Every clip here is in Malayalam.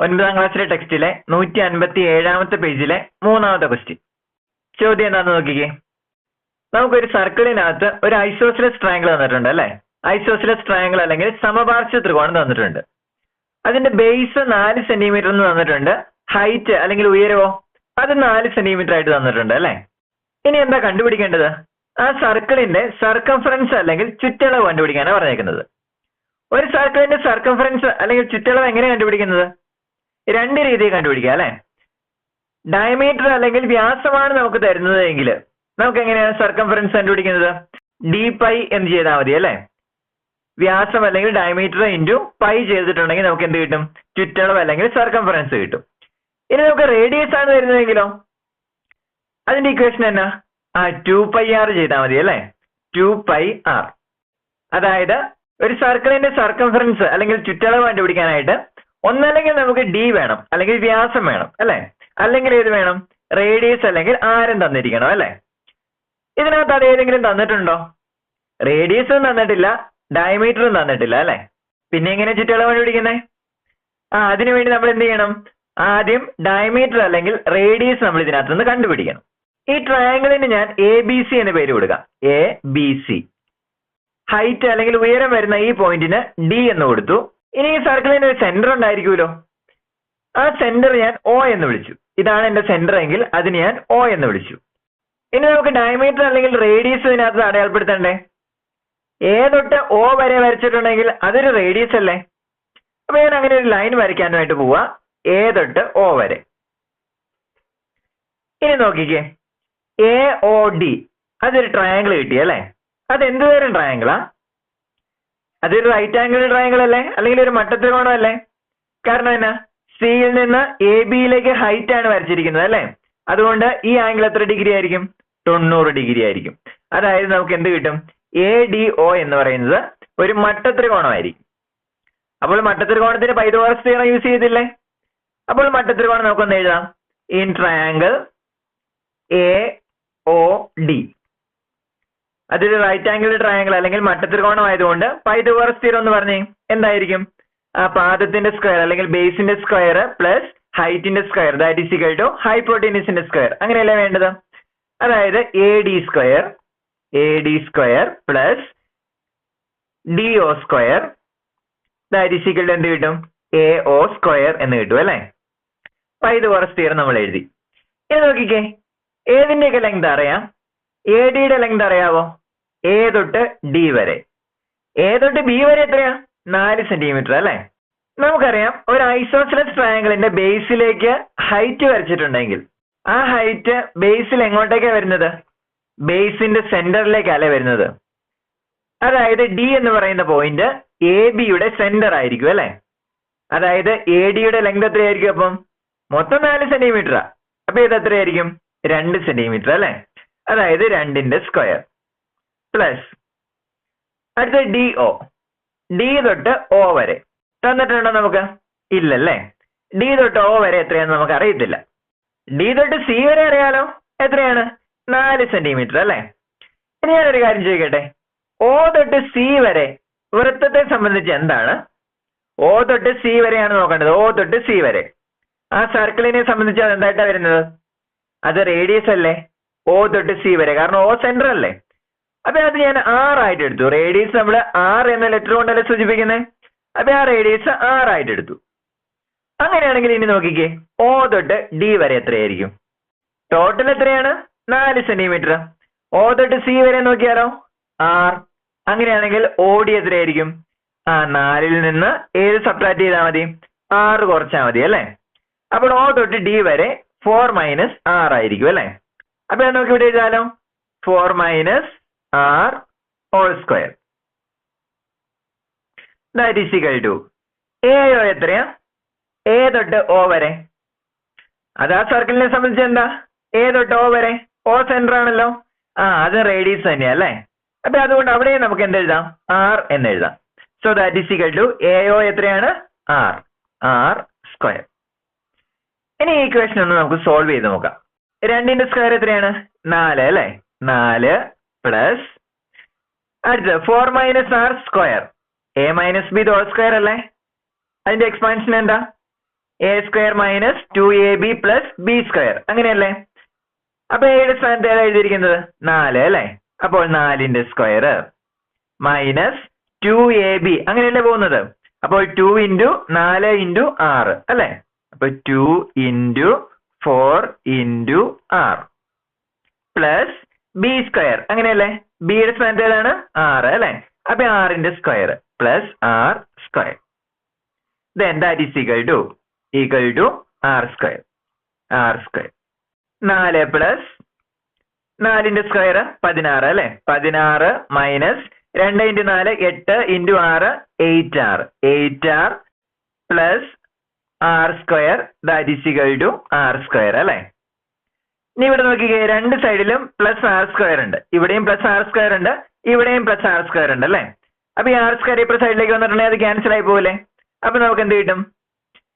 ഒൻപതാം ക്ലാസ്സിലെ ടെക്സ്റ്റിലെ നൂറ്റി അൻപത്തി ഏഴാമത്തെ പേജിലെ മൂന്നാമത്തെ ക്വസ്റ്റ്യൻ ചോദ്യം എന്താണെന്ന് നോക്കിക്കേ. നമുക്കൊരു സർക്കിളിനകത്ത് ഒരു ഐസോസിലസ് ട്രയാങ്കിൾ തന്നിട്ടുണ്ട് അല്ലെ? ഐസോസിലസ് ട്രയാങ്കിൾ അല്ലെങ്കിൽ സമപാർശ്വ ത്രികോണം തന്നിട്ടുണ്ട്. അതിന്റെ ബേസ് നാല് സെന്റിമീറ്റർ എന്ന് തന്നിട്ടുണ്ട്. ഹൈറ്റ് അല്ലെങ്കിൽ ഉയരവോ? അത് നാല് സെന്റിമീറ്റർ ആയിട്ട് തന്നിട്ടുണ്ട് അല്ലെ? ഇനി എന്താ കണ്ടുപിടിക്കേണ്ടത്? ആ സർക്കിളിന്റെ സർക്കംഫറൻസ് അല്ലെങ്കിൽ ചുറ്റളവ് കണ്ടുപിടിക്കാനാണ് പറഞ്ഞേക്കുന്നത്. ഒരു സർക്കിളിന്റെ സർക്കംഫറൻസ് അല്ലെങ്കിൽ ചുറ്റളവ് എങ്ങനെ കണ്ടുപിടിക്കുന്നത്? രണ്ട് രീതിയിൽ കണ്ടുപിടിക്കാം അല്ലെ? ഡയമീറ്റർ അല്ലെങ്കിൽ വ്യാസമാണ് നമുക്ക് തരുന്നത് എങ്കിൽ നമുക്ക് എങ്ങനെയാണ് സർക്കംഫറൻസ് കണ്ടുപിടിക്കുന്നത്? ഡി പൈ എന്ന് ചെയ്താൽ മതി അല്ലെ? വ്യാസം അല്ലെങ്കിൽ ഡയമീറ്റർ ഇന്റു പൈ ചെയ്തിട്ടുണ്ടെങ്കിൽ നമുക്ക് എന്ത് കിട്ടും? ചുറ്റളവ് അല്ലെങ്കിൽ സർക്കംഫറൻസ് കിട്ടും. ഇനി നമുക്ക് റേഡിയസ് ആണ് വരുന്നതെങ്കിലോ അതിന്റെ ഇക്വേഷൻ എന്നാ? ആ ടു പൈ ആർ ചെയ്താൽ മതി അല്ലെ? ടു പൈ ആർ അതായത് ഒരു സർക്കിളിന്റെ സർക്കംഫറൻസ് അല്ലെങ്കിൽ ചുറ്റളവ് കണ്ടുപിടിക്കാനായിട്ട് ഒന്നല്ലെങ്കിൽ നമുക്ക് ഡി വേണം അല്ലെങ്കിൽ വ്യാസം വേണം അല്ലെ? അല്ലെങ്കിൽ ഏത് വേണം? റേഡിയസ് അല്ലെങ്കിൽ ആരം തന്നിരിക്കണം അല്ലെ? ഇതിനകത്ത് അത് ഏതെങ്കിലും തന്നിട്ടുണ്ടോ? റേഡിയസും തന്നിട്ടില്ല ഡയമീറ്ററും തന്നിട്ടില്ല അല്ലെ? പിന്നെ എങ്ങനെ ചുറ്റളവ് കണ്ടുപിടിക്കുന്നേ? ആ അതിനുവേണ്ടി നമ്മൾ എന്ത് ചെയ്യണം? ആദ്യം ഡയമീറ്റർ അല്ലെങ്കിൽ റേഡിയസ് നമ്മൾ ഇതിനകത്ത് നിന്ന് കണ്ടുപിടിക്കണം. ഈ ട്രയാങ്കിളിന് ഞാൻ എ ബി സി എന്ന പേര് കൊടുക്കാം. എ ബി സി ഹൈറ്റ് അല്ലെങ്കിൽ ഉയരം വരുന്ന ഈ പോയിന്റിന് ഡി എന്ന് കൊടുത്തു. ഇനി ഈ സർക്കിളിന് ഒരു സെന്റർ ഉണ്ടായിരിക്കുമല്ലോ. ആ സെന്റർ ഞാൻ ഒ എന്ന് വിളിച്ചു. ഇതാണ് എന്റെ സെന്റർ എങ്കിൽ അതിന് ഞാൻ ഒ എന്ന് വിളിച്ചു. ഇനി നമുക്ക് ഡയമീറ്റർ അല്ലെങ്കിൽ റേഡിയസ് ഇതിനകത്ത് അടയാളപ്പെടുത്തണ്ടേ? എ തൊട്ട് ഒ വരെ വരച്ചിട്ടുണ്ടെങ്കിൽ അതൊരു റേഡിയസ് അല്ലേ? അപ്പൊ ഞാൻ അങ്ങനെ ഒരു ലൈൻ വരയ്ക്കാനായിട്ട് പോവാ. എ തൊട്ട് ഒ വരെ. ഇനി നോക്കിക്കേ. എ ഒ ഡി അതൊരു ട്രയാങ്കിൾ കിട്ടിയല്ലേ? അത് എന്ത് തരം ട്രയാങ്കിളാ അതൊരു റൈറ്റ് ആംഗിൾ ട്രയാങ്കിൾ അല്ലേ? അല്ലെങ്കിൽ ഒരു മട്ടത്രികോണം അല്ലേ? കാരണം എന്നാ? സിയിൽ നിന്ന് എ ബിയിലേക്ക് ഹൈറ്റ് ആണ് വരച്ചിരിക്കുന്നത് അല്ലേ? അതുകൊണ്ട് ഈ ആംഗിൾ എത്ര ഡിഗ്രി ആയിരിക്കും? തൊണ്ണൂറ് ഡിഗ്രി ആയിരിക്കും. അതായത് നമുക്ക് എന്ത് കിട്ടും? എ ഡി ഒ എന്ന് പറയുന്നത് ഒരു മട്ടത്രികോണമായിരിക്കും. അപ്പോൾ മട്ടത്രികോണത്തിന് പൈതോറസ് തിയറം യൂസ് ചെയ്തില്ലേ? അപ്പോൾ മട്ടത്രികോണം നമുക്കൊന്ന് എഴുതാം. In triangle A O D അതൊരു റൈറ്റ് ആംഗിൾ ട്രയാങ്കിൾ അല്ലെങ്കിൽ മട്ടത്രികോണം ആയതുകൊണ്ട് സ്ഥിരം എന്ന് പറഞ്ഞേ എന്തായിരിക്കും? ആ പാദത്തിന്റെ സ്ക്വയർ അല്ലെങ്കിൽ ബേസിന്റെ square plus ഹൈറ്റിന്റെ square that is equal to ഹൈപ്പോട്ടീനിസിന്റെ square അങ്ങനെയല്ലേ വേണ്ടത്? അതായത് A D square A D square plus D O square that is equal to എന്ത് കിട്ടും? എ ഒ സ്ക്വയർ എന്ന് കിട്ടും അല്ലേ? പൈതോറസ് തിയറം നമ്മൾ എഴുതി. ഇനി നോക്കിക്കേ ഏതിന്റെയൊക്കെ ലെങ്ത് അറിയാം. എ ഡിയുടെ ലെങ്ത് അറിയാവോ? എ തൊട്ട് ഡി വരെ. എ തൊട്ട് ബി വരെ എത്രയാ? നാല് സെന്റിമീറ്റർ അല്ലെ? നമുക്കറിയാം ഒരു ഐസോസിലസ് ട്രയാങ്കിളിന്റെ ബേസിലേക്ക് ഹൈറ്റ് വരച്ചിട്ടുണ്ടെങ്കിൽ ആ ഹൈറ്റ് ബേസിൽ എങ്ങോട്ടേക്കാ വരുന്നത്? ബേസിന്റെ സെന്ററിലേക്കല്ല വരുന്നത്. അതായത് ഡി എന്ന് പറയുന്ന പോയിന്റ് എ ബിയുടെ സെന്റർ ആയിരിക്കും അല്ലെ? അതായത് എ ഡിയുടെ ലെങ്ത് എത്രയായിരിക്കും അപ്പം? മൊത്തം നാല് സെന്റിമീറ്ററാ അപ്പൊ ഇത് എത്രയായിരിക്കും? രണ്ട് സെന്റിമീറ്റർ അല്ലെ? അതായത് രണ്ടിന്റെ സ്ക്വയർ പ്ലസ് അടുത്ത ഡി ഒ ഡി തൊട്ട് ഒ വരെ. തന്നിട്ടുണ്ടോ നമുക്ക്? ഇല്ലല്ലേ? ഡി തൊട്ട് ഒ വരെ എത്രയാണെന്ന് നമുക്ക് അറിയത്തില്ല. ഡി തൊട്ട് സി വരെ അറിയാലോ? എത്രയാണ്? നാല് സെന്റിമീറ്റർ അല്ലേ? ഇനി ഞാനൊരു കാര്യം ചോദിക്കട്ടെ. ഒ തൊട്ട് സി വരെ വൃത്തത്തെ സംബന്ധിച്ച് എന്താണ്? ഒ തൊട്ട് സി വരെയാണ് നോക്കേണ്ടത്. ഒ തൊട്ട് സി വരെ. ആ സർക്കിളിനെ സംബന്ധിച്ച് അത് എന്തായിട്ടാണ് വരുന്നത്? അത് റേഡിയസ് അല്ലേ? ഒ തൊട്ട് സി വരെ. കാരണം ഒ സെന്റർ അല്ലേ? അപ്പൊ അത് ഞാൻ ആർ ആയിട്ട് എടുത്തു. റേഡിയസ് നമ്മൾ ആർ എന്ന ലെറ്റർ കൊണ്ടല്ലേ സൂചിപ്പിക്കുന്നത് അപ്പൊ ആ റേഡിയസ് ആർ ആയിട്ട് എടുത്തു. അങ്ങനെയാണെങ്കിൽ ഇനി നോക്കിക്കേ. ഓ തൊട്ട് ഡി വരെ എത്രയായിരിക്കും? ടോട്ടൽ എത്രയാണ്? നാല് സെന്റിമീറ്റർ ഓ തൊട്ട് സി വരെ നോക്കിയാലോ? ആർ അങ്ങനെയാണെങ്കിൽ ഓ ഡി എത്രയായിരിക്കും? ആ നാലിൽ നിന്ന് ഏത് സബ്ട്രാക്ട് ചെയ്താൽ മതി? ആറ് കുറച്ചാൽ മതി അല്ലേ? അപ്പോൾ ഓ തൊട്ട് ഡി വരെ ഫോർ മൈനസ് ആർ ആയിരിക്കും അല്ലേ? അപ്പൊ നമുക്ക് ഇവിടെ എഴുതാലോ. Four minus R whole square. That is equal to A എത്രയാ? എ തൊട്ട് ഒ വരെ. അത് ആ സർക്കിളിനെ സംബന്ധിച്ച് എന്താ? എ തൊട്ട് ഒ വരെ. ഒ സെന്റർ ആണല്ലോ. ആ അത് റേഡിയസ് തന്നെയാ അല്ലേ? അപ്പൊ അതുകൊണ്ട് അവിടെ നമുക്ക് എന്ത് എഴുതാം? ആർ എന്ന് എഴുതാം. So that is equal to A എത്രയാണ്? ആർ ആർ സ്ക്വയർ ഇനി ഈ ഇക്വേഷൻ ഒന്ന് നമുക്ക് സോൾവ് ചെയ്ത് നോക്കാം. രണ്ടിന്റെ സ്ക്വയർ എത്രയാണ്? നാല് അല്ലേ? നാല് പ്ലസ് അടുത്തത് four minus R square A minus B whole square അല്ലേ? അതിന്റെ എക്സ്പാൻഷൻ എന്താ? A square minus two A B plus B square അങ്ങനെയല്ലേ? അപ്പൊ എയുടെ സ്ഥാനത്ത് ഏതാ എഴുതിയിരിക്കുന്നത്? നാല് അല്ലേ? അപ്പോൾ നാലിന്റെ square minus two A B അങ്ങനെയല്ലേ പോകുന്നത്? അപ്പോൾ ടു ഇന്റു നാല് ഇന്റു ആറ് അല്ലേ? അപ്പൊ two into four into R plus B square അങ്ങനെയല്ലേ? ബിയുടെ സ്ക്വയർ ഏതാണ്? ആറ് അല്ലേ? അപ്പൊ ആറിന്റെ square plus R square then that is equal to equal to R square R square നാല് പ്ലസ് നാലിന്റെ സ്ക്വയർ പതിനാറ് അല്ലെ? പതിനാറ് മൈനസ് രണ്ട് ഇന്റു നാല് എട്ട് ഇന്റു ആറ് eight R eight R plus R square that is equal to R square അല്ലെ? ഇനി ഇവിടെ നോക്കിക്കേ രണ്ട് സൈഡിലും പ്ലസ് ആർ സ്ക്വയർ ഉണ്ട്. ഇവിടെയും പ്ലസ് ആർ സ്ക്വയർ ഉണ്ട് ഇവിടെയും പ്ലസ് ആർ സ്ക്വയർ ഉണ്ട് അല്ലേ? അപ്പൊ ഈ ആർ സ്ക്വയർ ഇപ്പൊ സൈഡിലേക്ക് വന്നിട്ടുണ്ടെങ്കിൽ അത് ക്യാൻസൽ ആയി പോകില്ലേ അപ്പൊ നമുക്ക് എന്ത് കിട്ടും?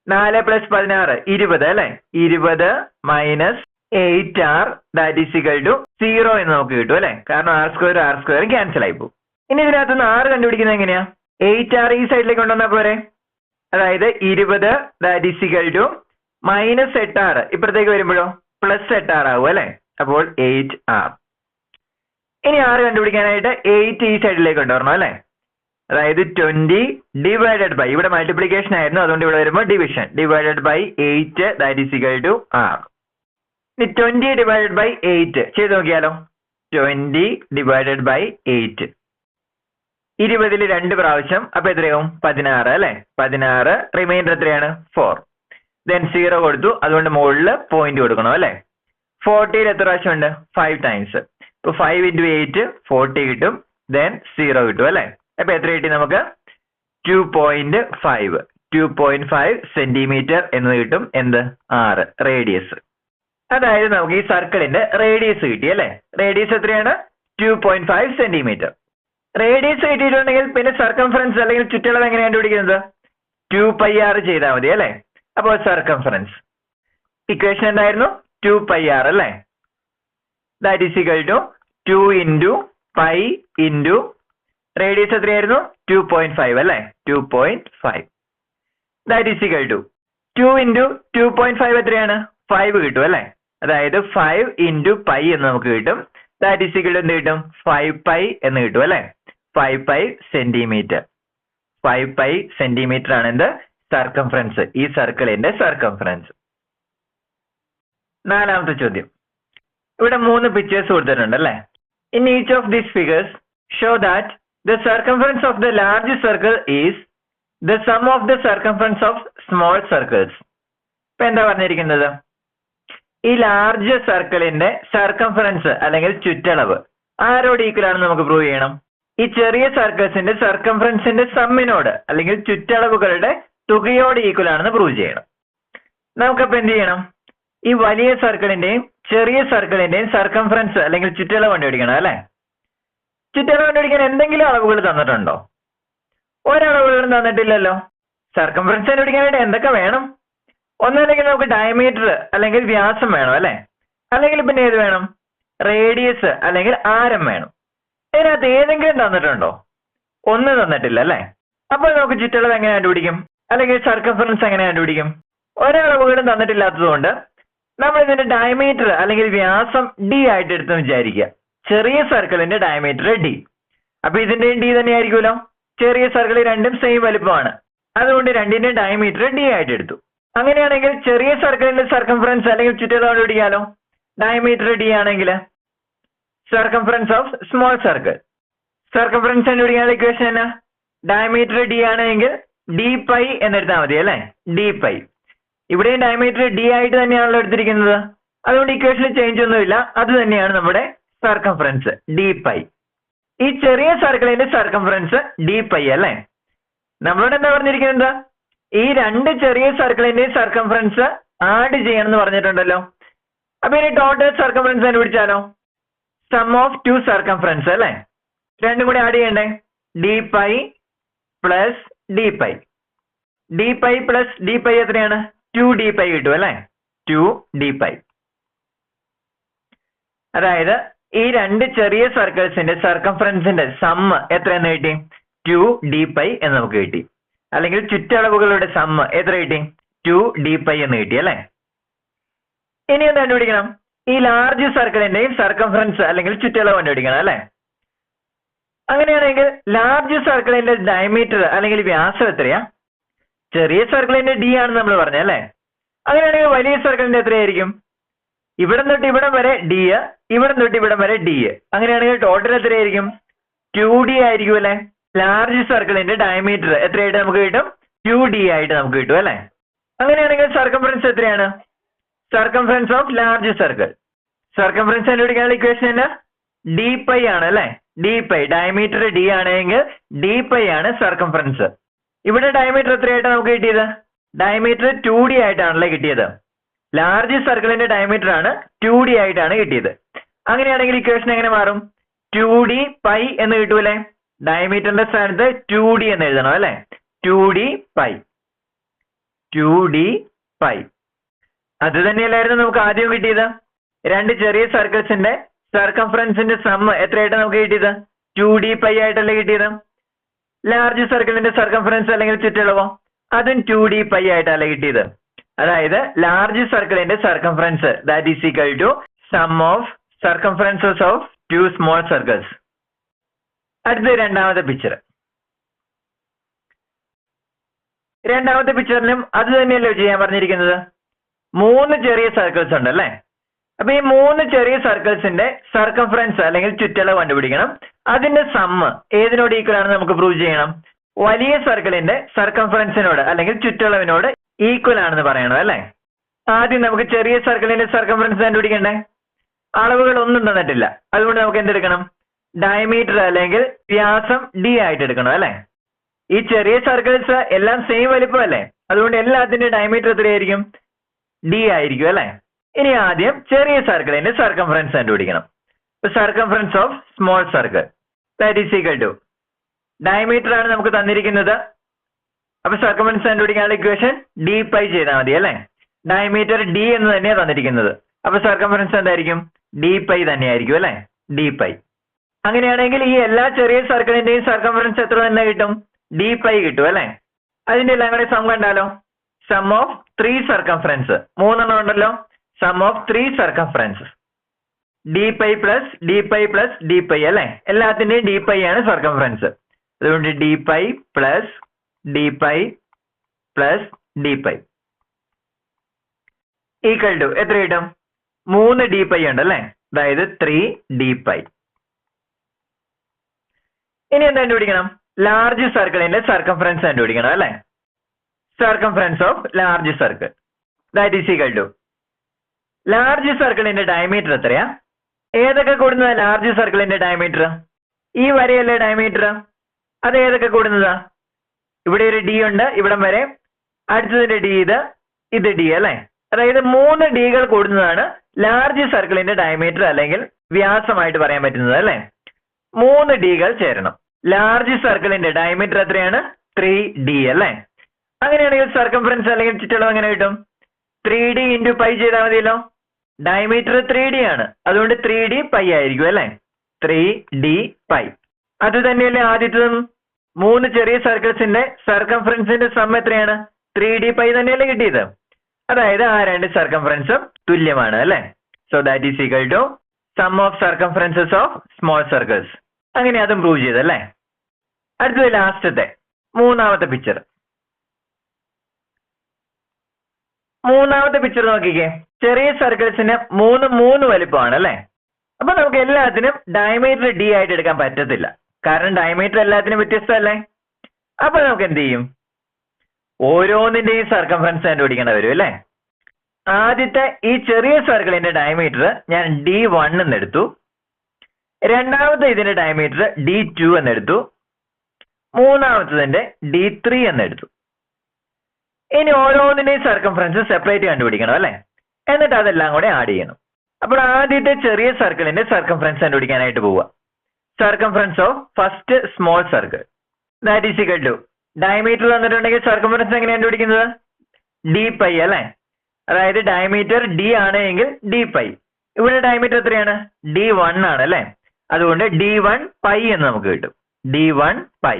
നാല് പ്ലസ് പതിനാറ് ഇരുപത് അല്ലെ? ഇരുപത് minus eight R that is equal to zero എന്ന് നമുക്ക് കിട്ടും അല്ലെ? കാരണം R square R square cancel ആയി പോകും ഇനി ഇതിനകത്ത് നിന്ന് ആറ് കണ്ടുപിടിക്കുന്നത് എങ്ങനെയാ? എയ്റ്റ് ആർ ഈ സൈഡിലേക്ക് കൊണ്ടുവന്നാൽ പോരെ? അതായത് ഇരുപത് that is equal to minus എട്ട് ആറ് ഇപ്പുറത്തേക്ക് വരുമ്പോഴോ? പ്ലസ് എട്ട് ആർ ആവും അല്ലെ? അപ്പോൾ എയ്റ്റ് ആർ ഇനി ആറ് കണ്ടുപിടിക്കാനായിട്ട് എയ്റ്റ് ഈ സൈഡിലേക്ക് കൊണ്ടുവരണം അല്ലെ? അതായത് ട്വന്റി ഡിവൈഡഡ് ബൈ ഇവിടെ മൾട്ടിപ്ലിക്കേഷൻ ആയിരുന്നു അതുകൊണ്ട് ഇവിടെ വരുമ്പോൾ division divided by eight that is equal to R ഇനി ട്വന്റി ഡിവൈഡഡ് ബൈ എയ്റ്റ് ചെയ്ത് നോക്കിയാലോ? ട്വന്റി ഡിവൈഡഡ് ബൈ എയ്റ്റ് ഇരുപതിൽ രണ്ട് പ്രാവശ്യം അപ്പൊ എത്രയാവും? പതിനാറ് അല്ലെ? പതിനാറ് റിമൈൻഡർ എത്രയാണ്? ഫോർ ദെൻ സീറോ കൊടുത്തു. അതുകൊണ്ട് മുകളിൽ പോയിന്റ് കൊടുക്കണം അല്ലെ? ഫോർട്ടിയിൽ എത്ര പ്രാവശ്യം ഉണ്ട് ഫൈവ് ടൈംസ് ഇപ്പൊ ഫൈവ് ഇന്റു എയ്റ്റ് ഫോർട്ടി കിട്ടും. ദെൻ സീറോ കിട്ടും അല്ലെ? അപ്പൊ എത്ര കിട്ടി നമുക്ക്? Two point five two point five centimetre എന്ന് കിട്ടും. എന്ത്? ആറ്. റേഡിയസ് അതായത് നമുക്ക് ഈ സർക്കിളിന്റെ റേഡിയസ് കിട്ടി അല്ലെ? റേഡിയസ് എത്രയാണ്? Two point five centimetre radius കിട്ടിയിട്ടുണ്ടെങ്കിൽ പിന്നെ സർക്കംഫറൻസ് അല്ലെങ്കിൽ ചുറ്റളവ് എങ്ങനെ കണ്ടുപിടിക്കുന്നത്? ടു പൈ ആർ ചെയ്താൽ മതി അല്ലെ? അപ്പോൾ സർക്കംഫറൻസ് ഇക്വേഷൻ എന്തായിരുന്നു? ടു പൈ ആർ അല്ലേ? That is equal to two into pi into radius എത്രയായിരുന്നു? ടു പോയിന്റ് ഫൈവ് അല്ലേ? Two point five that is equal to two into two point five എത്രയാണ്? ഫൈവ് കിട്ടും അല്ലേ? അതായത് ഫൈവ് ഇന്റു പൈ എന്ന് നമുക്ക് കിട്ടും. ദാറ്റ് ഈസ് ഇക്വൽ എന്ത് കിട്ടും? ഫൈവ് പൈ എന്ന് കിട്ടും അല്ലേ? Five pi centimetre five pi centimetre ആണ് എന്ത്? സർക്കംഫറൻസ് ഈ സർക്കിളിന്റെ സർക്കംഫറൻസ് നാലാമത്തെ ചോദ്യം. ഇവിടെ മൂന്ന് പിക്ചേഴ്സ് കൊടുത്തിട്ടുണ്ട് അല്ലെ? In each of these figures show that the circumference of the large circle is the sum of the circumference of small circles ഇപ്പൊ എന്താ പറഞ്ഞിരിക്കുന്നത്? ഈ ലാർജ് സർക്കിളിന്റെ സർക്കംഫറൻസ് അല്ലെങ്കിൽ ചുറ്റളവ് ആരോട് ഈക്വൽ ആണെന്ന് നമുക്ക് പ്രൂവ് ചെയ്യണം? ഈ ചെറിയ സർക്കിൾസിന്റെ സർക്കംഫറൻസിന്റെ സമ്മിനോട് അല്ലെങ്കിൽ ചുറ്റളവുകളുടെ തുകയോട് ഈക്വൽ ആണെന്ന് പ്രൂവ് ചെയ്യണം. നമുക്കപ്പോ എന്ത് ചെയ്യണം? ഈ വലിയ സർക്കിളിന്റെയും ചെറിയ സർക്കിളിന്റെയും സർക്കംഫറൻസ് അല്ലെങ്കിൽ ചുറ്റളവ് കണ്ടുപിടിക്കണം അല്ലെ? ചുറ്റളവ് കണ്ടുപിടിക്കാൻ എന്തെങ്കിലും അളവുകൾ തന്നിട്ടുണ്ടോ? ഒരളവുകളും തന്നിട്ടില്ലല്ലോ. സർക്കംഫറൻസ് കണ്ടുപിടിക്കാനായിട്ട് എന്തൊക്കെ വേണം? ഒന്നല്ലെങ്കിൽ നമുക്ക് ഡയമീറ്റർ അല്ലെങ്കിൽ വ്യാസം വേണം അല്ലെ? അല്ലെങ്കിൽ പിന്നെ ഏത് വേണം? റേഡിയസ് അല്ലെങ്കിൽ ആരം വേണം. ഇതിനകത്ത് ഏതെങ്കിലും തന്നിട്ടുണ്ടോ? ഒന്നും തന്നിട്ടില്ല അല്ലെ? അപ്പോൾ നമുക്ക് ചുറ്റളവ് എങ്ങനെ കണ്ടുപിടിക്കും? അല്ലെങ്കിൽ സർക്കംഫറൻസ് എങ്ങനെ കണ്ടുപിടിക്കും? ഒരളവുകളും തന്നിട്ടില്ലാത്തതുകൊണ്ട് നമ്മൾ ഇതിന്റെ ഡയമീറ്റർ അല്ലെങ്കിൽ വ്യാസം ഡി ആയിട്ട് എടുത്ത് വിചാരിക്കുക. ചെറിയ സർക്കിളിന്റെ ഡയമീറ്റർ ഡി അപ്പൊ ഇതിന്റെയും ഡി തന്നെ ആയിരിക്കുമല്ലോ ചെറിയ സർക്കിൾ രണ്ടും സെയിം വലുപ്പമാണ്. അതുകൊണ്ട് രണ്ടിന്റെ ഡയമീറ്റർ ഡി ആയിട്ട് എടുത്തു. അങ്ങനെയാണെങ്കിൽ ചെറിയ സർക്കിളിന്റെ സർക്കംഫറൻസ് അല്ലെങ്കിൽ ചുറ്റളവ് കണ്ടുപിടിക്കാലോ. ഡയമീറ്റർ ഡി ആണെങ്കിൽ circumference of small circle circumference കണ്ടുപിടിക്കാനുള്ള ഇക്വേഷൻ എന്നാ? ഡയമീറ്റർ ഡി ആണെങ്കിൽ ഡി പൈ എന്നെടുത്താൽ മതി അല്ലേ? ഡി പൈ ഇവിടെയും ഡയമീറ്റർ ഡി ആയിട്ട് തന്നെയാണല്ലോ എടുത്തിരിക്കുന്നത്. അതുകൊണ്ട് ഇക്വേഷനിൽ ചേഞ്ച് ഒന്നുമില്ല. അത് തന്നെയാണ് നമ്മുടെ സർക്കംഫറൻസ് ഡി പൈ ഈ ചെറിയ സർക്കിളിന്റെ സർക്കംഫറൻസ് ഡി പൈ അല്ലേ? നമ്മളോട് എന്താ പറഞ്ഞിരിക്കുന്നത്? ഈ രണ്ട് ചെറിയ സർക്കിളിന്റെ സർക്കംഫറൻസ് ആഡ് ചെയ്യണം എന്ന് പറഞ്ഞിട്ടുണ്ടല്ലോ. അപ്പൊ ഇനി ടോട്ടൽ സർക്കംഫറൻസ് കണ്ടുപിടിച്ചാലോ? സം ഓഫ് ടു സർക്കംഫറൻസ് അല്ലേ? രണ്ടും കൂടി ആഡ് ചെയ്യണ്ടേ? D pi plus D pi D pi plus D pi എത്രയാണ്? ടു ഡി പൈ കിട്ടും അല്ലേ? ടു ഡി പൈ അതായത് ഈ രണ്ട് ചെറിയ സർക്കിൾസിന്റെ സർക്കംഫറൻസിന്റെ സമ്മ് എത്രയെന്ന് കിട്ടി? ടു ഡി പൈ എന്ന് നമുക്ക് കിട്ടി. അല്ലെങ്കിൽ ചുറ്റളവുകളുടെ സമ്മ് എത്ര കിട്ടി? ടു ഡി പൈ എന്ന് കിട്ടി അല്ലേ? ഇനി എന്ത് കണ്ടുപിടിക്കണം. ഈ ലാർജ് സർക്കിളിന്റെയും സർക്കംഫറൻസ് അല്ലെങ്കിൽ ചുറ്റളവ് കണ്ടുപിടിക്കണം അല്ലേ? അങ്ങനെയാണെങ്കിൽ ലാർജ് സർക്കിളിന്റെ ഡയമീറ്റർ അല്ലെങ്കിൽ വ്യാസം എത്രയാ? ചെറിയ സർക്കിളിന്റെ ഡി ആണ് നമ്മൾ പറഞ്ഞത് അല്ലേ? അങ്ങനെയാണെങ്കിൽ വലിയ സർക്കിളിന്റെ എത്രയായിരിക്കും? ഇവിടം തൊട്ട് ഇവിടം വരെ ഡി ഇവിടം തൊട്ട് ഇവിടം വരെ ഡി അങ്ങനെയാണെങ്കിൽ ടോട്ടൽ എത്രയായിരിക്കും? ടു ഡി ആയിരിക്കും അല്ലെ? ലാർജ് സർക്കിളിന്റെ ഡയമീറ്റർ എത്രയായിട്ട് നമുക്ക് കിട്ടും? ടു ഡി ആയിട്ട് നമുക്ക് കിട്ടും അല്ലെ? അങ്ങനെയാണെങ്കിൽ സർക്കംഫറൻസ് എത്രയാണ്? Circumference of large circle circumference കണ്ടുപിടിക്കാനുള്ള ഇക്വേഷൻ എന്നാ? ഡി പൈ ആണ് അല്ലേ? ഡി പൈ ഡയമീറ്റർ ഡി ആണെങ്കിൽ ഡി പൈ ആണ് സർക്കംഫറൻസ് ഇവിടെ ഡയമീറ്റർ എത്രയായിട്ടാണ് നമുക്ക് കിട്ടിയത്? ഡയമീറ്റർ ടു ഡി ആയിട്ടാണല്ലേ കിട്ടിയത്. ലാർജ് സർക്കിളിന്റെ ഡയമീറ്റർ ആണ് ടു ഡി ആയിട്ടാണ് കിട്ടിയത്. അങ്ങനെയാണെങ്കിൽ ഇക്വേഷൻ എങ്ങനെ മാറും? ടു ഡി പൈ എന്ന് കിട്ടൂലേ? ഡയമീറ്ററിന്റെ സ്ഥാനത്ത് ടു ഡി എന്ന് എഴുതണം അല്ലെ? Two D pi two D pi അത് തന്നെയല്ലായിരുന്നു നമുക്ക് ആദ്യം കിട്ടിയത്. രണ്ട് ചെറിയ സർക്കിൾസിന്റെ സർക്കംഫറൻസിന്റെ സം എത്രയായിട്ട് നമുക്ക് കിട്ടിയത്? ടു ഡി പൈ ആയിട്ടല്ലേ കിട്ടിയത്? ലാർജ് സർക്കിളിന്റെ സർക്കംഫറൻസ് അല്ലെങ്കിൽ ചുറ്റളവോ? അതും ടു ഡി പൈ ആയിട്ടല്ലേ കിട്ടിയത്. അതായത് ലാർജ് സർക്കിളിന്റെ circumference that is equal to sum of circumferences of two small circles അടുത്ത രണ്ടാമത്തെ പിക്ചർ രണ്ടാമത്തെ പിക്ചറിലും അത് തന്നെയല്ലോ ചെയ്യാൻ പറഞ്ഞിരിക്കുന്നത്? മൂന്ന് ചെറിയ സർക്കിൾസ് ഉണ്ട് അല്ലേ അപ്പൊ ഈ മൂന്ന് ചെറിയ സർക്കിൾസിന്റെ സർക്കംഫറൻസ് അല്ലെങ്കിൽ ചുറ്റളവ് കണ്ടുപിടിക്കണം. അതിന്റെ സമ്മ് ഏതിനോട് ഈക്വൽ ആണെന്ന് നമുക്ക് പ്രൂവ് ചെയ്യണം? വലിയ സർക്കിളിന്റെ സർക്കംഫറൻസിനോട് അല്ലെങ്കിൽ ചുറ്റളവിനോട് ഈക്വൽ ആണെന്ന് പറയണം അല്ലേ? ആദ്യം നമുക്ക് ചെറിയ സർക്കിളിന്റെ സർക്കംഫറൻസ് കണ്ടുപിടിക്കണ്ടേ? അളവുകൾ ഒന്നും തന്നിട്ടില്ല. അതുകൊണ്ട് നമുക്ക് എന്തെടുക്കണം? ഡയമീറ്റർ അല്ലെങ്കിൽ വ്യാസം ഡി ആയിട്ട് എടുക്കണം അല്ലേ? ഈ ചെറിയ സർക്കിൾസ് എല്ലാം സെയിം വലിപ്പമല്ലേ അതുകൊണ്ട് എല്ലാത്തിന്റെ ഡയമീറ്റർ എത്രയായിരിക്കും? ഡി ആയിരിക്കും അല്ലേ? ഇനി ആദ്യം ചെറിയ സർക്കിളിന്റെ സർക്കംഫറൻസ് കണ്ടുപിടിക്കണം. Circumference of small circle that is equal to diameter ആണ് നമുക്ക് തന്നിരിക്കുന്നത്. അപ്പൊ സർക്കംഫറൻസ് കണ്ടുപിടിക്കാനുള്ള ഇക്വേഷൻ ഡി പൈ ചെയ്താൽ മതി അല്ലെ? ഡയമീറ്റർ ഡി എന്ന് തന്നെയാണ് തന്നിരിക്കുന്നത്. അപ്പൊ സർക്കംഫറൻസ് എന്തായിരിക്കും? ഡി പൈ തന്നെയായിരിക്കും അല്ലെ? ഡി പൈ അങ്ങനെയാണെങ്കിൽ ഈ എല്ലാ ചെറിയ സർക്കിളിന്റെയും സർക്കംഫറൻസ് എത്ര തന്നെ കിട്ടും? ഡി പൈ കിട്ടും അല്ലെ? അതിന്റെ എല്ലാം കൂടെ സം കണ്ടാലോ? സം ഓഫ് ത്രീ സർക്കംഫറൻസ് മൂന്നെണ്ണം ഉണ്ടല്ലോ. Sum of three circumferences D pi plus D pi plus D pi അല്ലെ? എല്ലാത്തിന്റെയും ഡി പൈ ആണ് സർക്കംഫറൻസ് അതുകൊണ്ട് D pi plus D pi plus D pi equal to എത്ര കിട്ടും? മൂന്ന് ഡി പൈ ഉണ്ട് അല്ലെ? അതായത് ത്രീ ഡി പൈ ഇനി എന്താ കണ്ടുപിടിക്കണം? ലാർജ് സർക്കിളിന്റെ സർക്കംഫറൻസ് കണ്ടുപിടിക്കണം അല്ലേ? Circumference of large circle that is equal to large സർക്കിളിന്റെ ഡയമീറ്റർ എത്രയാ? ഏതൊക്കെ കൂടുന്നതാ ലാർജ് സർക്കിളിന്റെ ഡയമീറ്റർ ഈ വരെയല്ലേ ഡയമീറ്റർ അത് ഏതൊക്കെ കൂടുന്നതാ? ഇവിടെ ഒരു ഡി ഉണ്ട് ഇവിടം വരെ. അടുത്തതിന്റെ ഡി ഇത് ഇത് ഡി അല്ലേ? അതായത് മൂന്ന് ഡികൾ കൂടുന്നതാണ് ലാർജ് സർക്കിളിന്റെ ഡയമീറ്റർ അല്ലെങ്കിൽ വ്യാസമായിട്ട് പറയാൻ പറ്റുന്നത് അല്ലേ? മൂന്ന് ഡികൾ ചേരണം. ലാർജ് സർക്കിളിന്റെ ഡയമീറ്റർ എത്രയാണ്? ത്രീ ഡി അല്ലേ? അങ്ങനെയാണെങ്കിൽ സർക്കംഫറൻസ് അല്ലെങ്കിൽ ചുറ്റളവ് എങ്ങനെ കിട്ടും? ത്രീ ഡി ഇന്റു പൈ ചെയ്താൽ മതിയല്ലോ. ഡയമീറ്റർ ത്രീ ഡി ആണ്. അതുകൊണ്ട് ത്രീ ഡി പൈ ആയിരിക്കും അല്ലേ? ത്രീ ഡി പൈ അത് തന്നെയല്ലേ ആദ്യത്തതും? മൂന്ന് ചെറിയ സർക്കിൾസിന്റെ സർക്കംഫറൻസിന്റെ സം എത്രയാണ്? ത്രീ ഡി പൈ തന്നെയല്ലേ കിട്ടിയത്. അതായത് ആ രണ്ട് സർക്കംഫറൻസും തുല്യമാണ് അല്ലേ? So that is equal to sum of circumferences of small circles അങ്ങനെ അതും പ്രൂവ് ചെയ്തല്ലേ അടുത്തത് ലാസ്റ്റത്തെ മൂന്നാമത്തെ പിക്ചർ മൂന്നാമത്തെ പിക്ചർ നോക്കിക്കേ. ചെറിയ സർക്കിൾസിന് മൂന്ന് മൂന്ന് വലിപ്പമാണ് അല്ലേ? അപ്പൊ നമുക്ക് എല്ലാത്തിനും ഡയമീറ്റർ ഡി ആയിട്ട് എടുക്കാൻ പറ്റത്തില്ല. കാരണം ഡയമീറ്റർ എല്ലാത്തിനും വ്യത്യസ്തമല്ലേ? അപ്പൊ നമുക്ക് എന്ത് ചെയ്യും? ഓരോന്നിന്റെയും സർക്കംഫറൻസ് കണ്ടുപിടിക്കേണ്ടി വരും അല്ലേ? ആദ്യത്തെ ഈ ചെറിയ സർക്കിളിന്റെ ഡയമീറ്റർ ഞാൻ ഡി വൺ എന്നെടുത്തു. രണ്ടാമത്തെ ഇതിന്റെ ഡയമീറ്റർ ഡി ടു എന്നെടുത്തു. മൂന്നാമത്തതിന്റെ ഡി ത്രീ എന്നെടുത്തു. ഇനി ഓരോന്നിനെയും സർക്കംഫറൻസ് സെപ്പറേറ്റ് കണ്ടുപിടിക്കണം അല്ലേ? എന്നിട്ട് അതെല്ലാം കൂടെ ആഡ് ചെയ്യണം. അപ്പോൾ ആദ്യത്തെ ചെറിയ സർക്കിളിന്റെ സർക്കംഫറൻസ് കണ്ടുപിടിക്കാനായിട്ട് പോവുക. Circumference of first small circle that is equal to diameter തന്നിട്ടുണ്ടെങ്കിൽ സർക്കംഫറൻസ് എങ്ങനെ കണ്ടുപിടിക്കുന്നത്? ഡി പൈ അല്ലേ? അതായത് ഡയമീറ്റർ ഡി ആണ് എങ്കിൽ ഡി പൈ ഇവിടെ ഡയമീറ്റർ എത്രയാണ്? ഡി വൺ ആണ് അല്ലേ? അതുകൊണ്ട് ഡി വൺ പൈ എന്ന് നമുക്ക് കിട്ടും. ഡി വൺ പൈ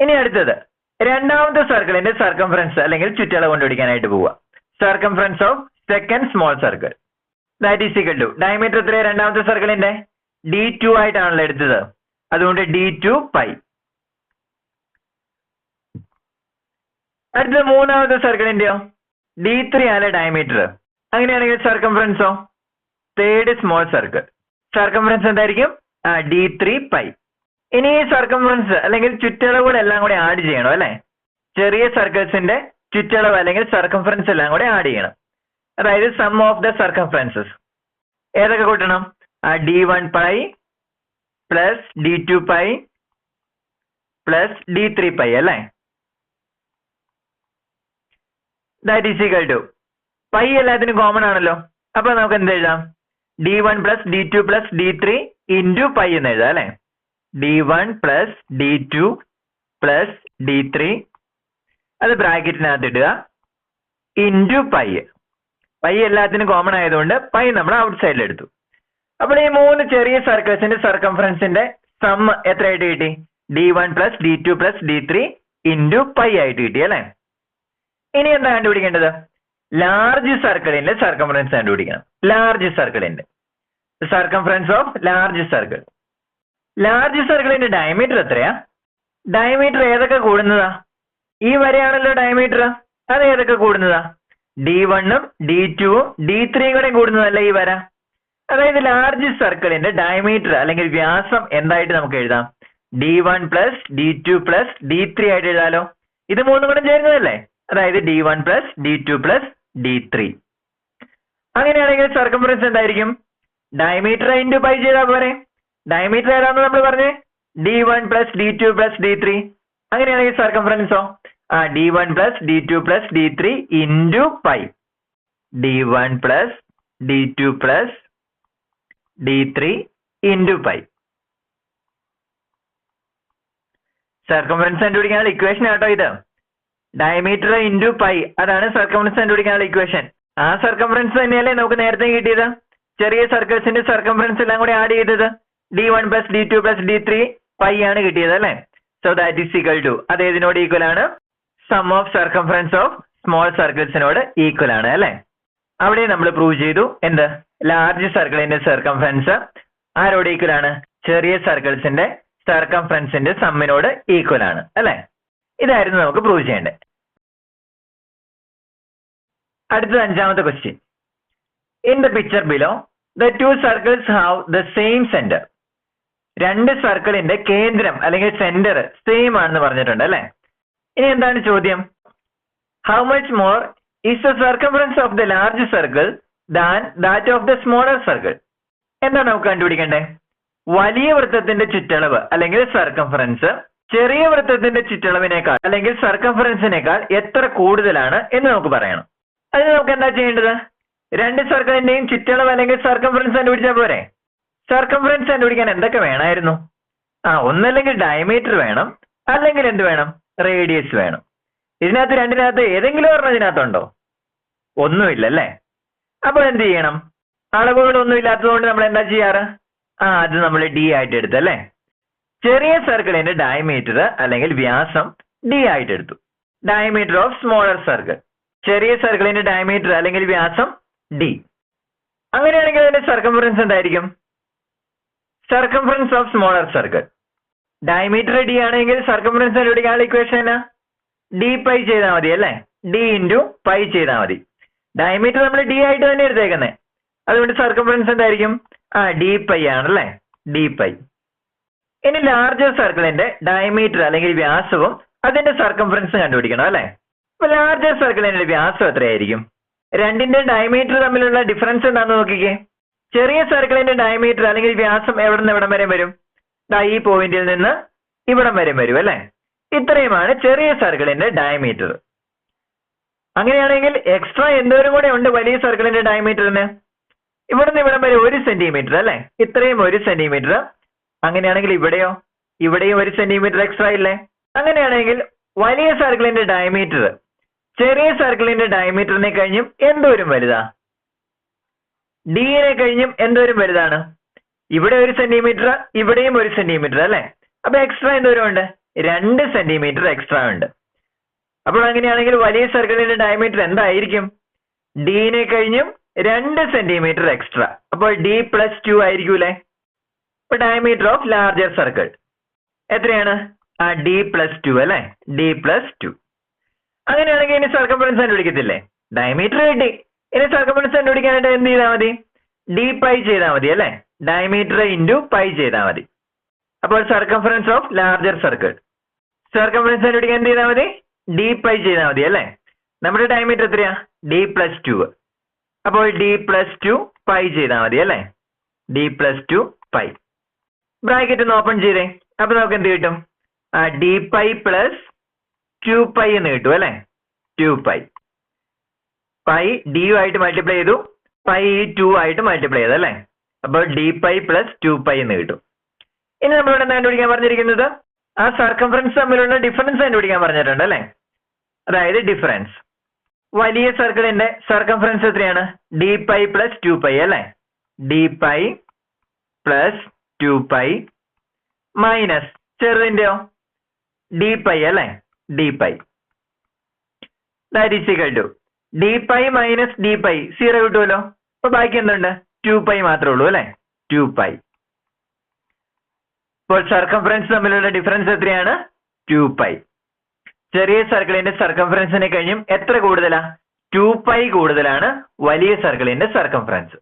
ഇനി അടുത്തത്. രണ്ടാമത്തെ സർക്കിളിന്റെ സർക്കംഫറൻസ് അല്ലെങ്കിൽ ചുറ്റളവ് കണ്ടുപിടിക്കാനായിട്ട് പോവുക. Circumference of second small circle that is equal to diameter എത്രയാണ് രണ്ടാമത്തെ സർക്കിളിന്റെ ഡി ടു ആയിട്ടാണല്ലോ എടുത്തത്. അതുകൊണ്ട് ഡി ടു പൈ അടുത്ത മൂന്നാമത്തെ സർക്കിളിന്റെയോ ഡി ത്രീ ആണ് ഡയമീറ്റർ അങ്ങനെയാണെങ്കിൽ സർക്കംഫറൻസോ തേർഡ് സ്മോൾ സർക്കിൾ സർക്കംഫറൻസ് എന്തായിരിക്കും? ഡി ത്രീ പൈ ഇനി ഈ സർക്കംഫറൻസ് അല്ലെങ്കിൽ ചുറ്റളവുകൾ എല്ലാം കൂടെ ആഡ് ചെയ്യണം അല്ലെ? ചെറിയ സർക്കിൾസിന്റെ ചുറ്റളവ് അല്ലെങ്കിൽ സർക്കംഫറൻസ് എല്ലാം കൂടെ ആഡ് ചെയ്യണം. അതായത് സം ഓഫ് ദ സർക്കംഫറൻസസ് ഏതൊക്കെ കൂട്ടണം? ആ D one pi plus D two pi plus D three pi അല്ലേ? That is equal to pi എല്ലാത്തിനും കോമൺ ആണല്ലോ. അപ്പൊ നമുക്ക് എന്ത് എഴുതാം D one plus D two plus D three into pi എന്ന് എഴുതാം അല്ലെ? D one plus D two plus D three അത് ബ്രാക്കറ്റിനകത്ത് ഇടുക. ഇന്റു പൈ പൈ എല്ലാത്തിനും കോമൺ ആയതുകൊണ്ട് പൈ നമ്മൾ ഔട്ട് സൈഡിൽ എടുത്തു. അപ്പോൾ ഈ മൂന്ന് ചെറിയ സർക്കിൾസിന്റെ സർക്കംഫറൻസിന്റെ സം എത്രയായിട്ട് കിട്ടി? D one plus D two plus D three into pi ആയിട്ട് കിട്ടി അല്ലേ? ഇനി എന്താ കണ്ടുപിടിക്കേണ്ടത്? ലാർജ് സർക്കിളിന്റെ സർക്കംഫറൻസ് കണ്ടുപിടിക്കണം. ലാർജ് സർക്കിളിന്റെ circumference of large circle large സർക്കിളിന്റെ ഡയമീറ്റർ എത്രയാ? ഡയമീറ്റർ ഏതൊക്കെ കൂടുന്നതാ? ഈ വരെയാണല്ലോ ഡയമീറ്റർ അത് ഏതൊക്കെ കൂടുന്നതാ? ഡി വണ്ണും ഡി ടുവും ഡി ത്രീയും കൂടെ കൂടുന്നതല്ല ഈ വര. അതായത് ലാർജ് സർക്കിളിന്റെ ഡയമീറ്റർ അല്ലെങ്കിൽ വ്യാസം എന്തായിട്ട് നമുക്ക് എഴുതാം? D one plus D two plus D three ആയിട്ട് എഴുതാലോ. ഇത് മൂന്നും കൂടെ ചേരുന്നതല്ലേ? അതായത് D one plus D two plus D three അങ്ങനെയാണെങ്കിൽ സർക്കംഫറൻസ് എന്തായിരിക്കും? ഡയമീറ്റർ ഇന്റു പൈ ചെയ്താൽ പോരെ. ഡയമീറ്റർ ഏതാണെന്ന് നമ്മൾ പറഞ്ഞേ? D one plus D two plus D three അങ്ങനെയാണെങ്കിൽ സർക്കംഫറൻസോ ആ D one plus D two plus D three into pi D one plus D two plus D three into pi circumference കണ്ടുപിടിക്കാനുള്ള ഇക്വേഷൻ ആട്ടോ ഇത്. ഡയമീറ്റർ ഇന്റു പൈ അതാണ് സർക്കംഫറൻസ് കണ്ടുപിടിക്കാനുള്ള ഇക്വേഷൻ ആ സർക്കംഫറൻസ് തന്നെയല്ലേ നമുക്ക് നേരത്തെ കിട്ടിയത്? ചെറിയ സർക്കിൾസിന്റെ സർക്കംഫറൻസ് എല്ലാം കൂടി ആഡ് ചെയ്തത്. D one plus D two plus D three pi ആണ് കിട്ടിയത് അല്ലെ? So that is equal to അത് ഏതിനോട് ഈക്വൽ ആണ്? Sum of circumference of small സർക്കിൾസിനോട് equal ആണ് അല്ലെ? അവിടെ നമ്മൾ പ്രൂവ് ചെയ്തു എന്ത്? ലാർജ് സർക്കിളിന്റെ സർക്കംഫറൻസ് ആരോട് ഈക്വൽ ആണ്? ചെറിയ സർക്കിൾസിന്റെ സർക്കംഫറൻസിന്റെ സമ്മിനോട് ഈക്വൽ ആണ് അല്ലെ? ഇതായിരുന്നു നമുക്ക് പ്രൂവ് ചെയ്യേണ്ടത്. അടുത്തത് അഞ്ചാമത്തെ question in the picture below the two circles have the same centre രണ്ട് സർക്കിളിന്റെ കേന്ദ്രം അല്ലെങ്കിൽ സെന്റർ സെയിം ആണെന്ന് പറഞ്ഞിട്ടുണ്ട് അല്ലെ? ഇനി എന്താണ് ചോദ്യം? How much more is the circumference of the large circle than that of the smaller circle എന്താണ് നമുക്ക് കണ്ടുപിടിക്കേണ്ടത്? വലിയ വൃത്തത്തിന്റെ ചുറ്റളവ് അല്ലെങ്കിൽ സർക്കംഫറൻസ് ചെറിയ വൃത്തത്തിന്റെ ചുറ്റളവിനേക്കാൾ അല്ലെങ്കിൽ സർക്കംഫറൻസിനേക്കാൾ എത്ര കൂടുതലാണ് എന്ന് നമുക്ക് പറയണം. അതിന് നമുക്ക് എന്താ ചെയ്യേണ്ടത്? രണ്ട് സർക്കിളിന്റെയും ചുറ്റളവ് അല്ലെങ്കിൽ സർക്കംഫറൻസ് കണ്ടുപിടിച്ചാൽ പോരെ? സർക്കംഫറൻസ് കണ്ടുപിടിക്കാൻ എന്തൊക്കെ വേണമായിരുന്നു ആ ഒന്നല്ലെങ്കിൽ ഡയമീറ്റർ വേണം അല്ലെങ്കിൽ എന്ത് വേണം? റേഡിയസ് വേണം. ഇതിനകത്ത് രണ്ടിനകത്ത് ഏതെങ്കിലും ഒരെണ്ണം ഇതിനകത്തുണ്ടോ? ഒന്നുമില്ല അല്ലേ അപ്പോൾ എന്ത് ചെയ്യണം? അളവുകൾ ഒന്നും ഇല്ലാത്തതുകൊണ്ട് നമ്മൾ എന്താ ചെയ്യാറ്? ആ അത് നമ്മൾ ഡി ആയിട്ട് എടുത്തു അല്ലേ? ചെറിയ സർക്കിളിന്റെ ഡയമീറ്റർ അല്ലെങ്കിൽ വ്യാസം ഡി ആയിട്ട് എടുത്തു. ഡയമീറ്റർ ഓഫ് സ്മോളർ സർക്കിൾ ചെറിയ സർക്കിളിന്റെ ഡയമീറ്റർ അല്ലെങ്കിൽ വ്യാസം ഡി അങ്ങനെയാണെങ്കിൽ അതിന്റെ സർക്കംഫറൻസ് എന്തായിരിക്കും? Circumference of smaller circle diameter D ആണെങ്കിൽ സർക്കംഫറൻസ് കണ്ടുപിടിക്കാനുള്ള ഇക്വേഷൻ എന്നാ? ഡി പൈ ചെയ്താൽ മതി അല്ലേ? ഡി ഇന്റു പൈ ചെയ്താൽ മതി. ഡയമീറ്റർ നമ്മൾ ഡി ആയിട്ട് തന്നെ എടുത്തേക്കുന്നത് അതുകൊണ്ട് സർക്കംഫറൻസ് എന്തായിരിക്കും? ആ ഡി പൈ ആണല്ലേ ഡി പൈ ഇനി ലാർജർ സർക്കിളിന്റെ ഡയമീറ്റർ അല്ലെങ്കിൽ വ്യാസവും അതിന്റെ സർക്കംഫറൻസും കണ്ടുപിടിക്കണം അല്ലേ? അപ്പൊ ലാർജർ സർക്കിളിന്റെ വ്യാസം എത്രയായിരിക്കും? രണ്ടിന്റെ ഡയമീറ്റർ തമ്മിലുള്ള ഡിഫറൻസ് എന്താണെന്ന് നോക്കിക്കേ. ചെറിയ സർക്കിളിന്റെ ഡയമീറ്റർ അല്ലെങ്കിൽ വ്യാസം എവിടെ നിന്ന് എവിടം വരെ വരും? ഈ പോയിന്റിൽ നിന്ന് ഇവിടം വരെ വരും അല്ലെ? ഇത്രയുമാണ് ചെറിയ സർക്കിളിന്റെ ഡയമീറ്റർ അങ്ങനെയാണെങ്കിൽ എക്സ്ട്രാ എന്തോരം കൂടെ ഉണ്ട് വലിയ സർക്കിളിന്റെ ഡയമീറ്ററിന് ഇവിടുന്ന് ഇവിടം വരെ ഒരു സെന്റിമീറ്റർ അല്ലെ? ഇത്രയും ഒരു സെന്റിമീറ്റർ അങ്ങനെയാണെങ്കിൽ ഇവിടെയോ? ഇവിടെയും ഒരു സെന്റിമീറ്റർ എക്സ്ട്രാ ഇല്ലേ? അങ്ങനെയാണെങ്കിൽ വലിയ സർക്കിളിന്റെ ഡയമീറ്റർ ചെറിയ സർക്കിളിന്റെ ഡയമീറ്ററിനെ കഴിഞ്ഞും എന്തോരം വലുതാ? ഡിനെ കഴിഞ്ഞും എന്തോരം വലുതാണ്. ഇവിടെ ഒരു സെന്റിമീറ്റർ ഇവിടെയും ഒരു സെന്റിമീറ്റർ അല്ലെ? അപ്പൊ എക്സ്ട്രാ എന്തോരം ഉണ്ട്? രണ്ട് സെന്റിമീറ്റർ എക്സ്ട്രാ ഉണ്ട്. അപ്പോൾ അങ്ങനെയാണെങ്കിൽ വലിയ സർക്കിളിന്റെ ഡയമീറ്റർ എന്തായിരിക്കും? ഡിനെ കഴിഞ്ഞും രണ്ട് സെന്റിമീറ്റർ എക്സ്ട്രാ അപ്പോൾ ഡി പ്ലസ് ടു ആയിരിക്കൂലേ അപ്പൊ ഡയമീറ്റർ ഓഫ് ലാർജർ സർക്കിൾ എത്രയാണ്? ആ ഡി പ്ലസ് ടു അല്ലെ? ഡി പ്ലസ് ടു അങ്ങനെയാണെങ്കിൽ ഇനി സർക്കംഫറൻസ് കണ്ടുപിടിക്കത്തില്ലേ? ഡയമീറ്റർ കിട്ടി ഇനി സർക്കംഫറൻസ് കണ്ടുപിടിക്കാനായിട്ട് എന്ത് ചെയ്താൽ മതി? ഡി പൈ ചെയ്താൽ മതി അല്ലെ? ഡയമീറ്റർ ഇന്റു പൈ ചെയ്താൽ മതി. അപ്പോൾ circumference of larger circle circumference കണ്ടുപിടിക്കാൻ എന്ത് ചെയ്താൽ മതി? ഡി പൈ ചെയ്താൽ മതി അല്ലെ? നമ്മുടെ ഡയമീറ്റർ എത്രയാ? ഡി പ്ലസ് ടു അപ്പോൾ ഡി പ്ലസ് ടു പൈ ചെയ്താൽ മതി അല്ലെ? D plus two pi bracket ഒന്ന് ഓപ്പൺ ചെയ്തേ. അപ്പൊ നമുക്ക് എന്ത് കിട്ടും? D pi plus two pi എന്ന് കിട്ടും അല്ലേ? ടു പൈ പൈ ഡി ആയിട്ട് മൾട്ടിപ്ലൈ ചെയ്തു. പൈ ടു ആയിട്ട് മൾട്ടിപ്ലൈ ചെയ്തു അല്ലേ? അപ്പോൾ D pi plus two pi എന്ന് കിട്ടും. ഇനി നമ്മളിവിടെ ഇവിടെ കണ്ടുപിടിക്കാൻ പറഞ്ഞിരിക്കുന്നത്? ആ സർക്കംഫറൻസ് തമ്മിലുള്ള ഡിഫറൻസ് കണ്ടുപിടിക്കാൻ പറഞ്ഞിട്ടുണ്ട് അല്ലേ? അതായത് ഡിഫറൻസ് വലിയ സർക്കിളിന്റെ സർക്കംഫറൻസ് എത്രയാണ്? D pi plus two pi അല്ലേ? D pi plus two pi minus ചെറുതിന്റെയോ? D pi അല്ലേ? D pi that is equal to D pi minus D pi zero കിട്ടുമല്ലോ അപ്പൊ ബാക്കി എന്തുണ്ട്? ടു പൈ മാത്രമേ ഉള്ളൂ അല്ലെ? ടു പൈ ഇപ്പോൾ സർക്കംഫറൻസ് തമ്മിലുള്ള ഡിഫറൻസ് എത്രയാണ്? ടു പൈ ചെറിയ സർക്കിളിന്റെ സർക്കംഫറൻസിനെ കഴിഞ്ഞും എത്ര കൂടുതലാ? ടു പൈ കൂടുതലാണ്. വലിയ സർക്കിളിന്റെ സർക്കംഫറൻസ്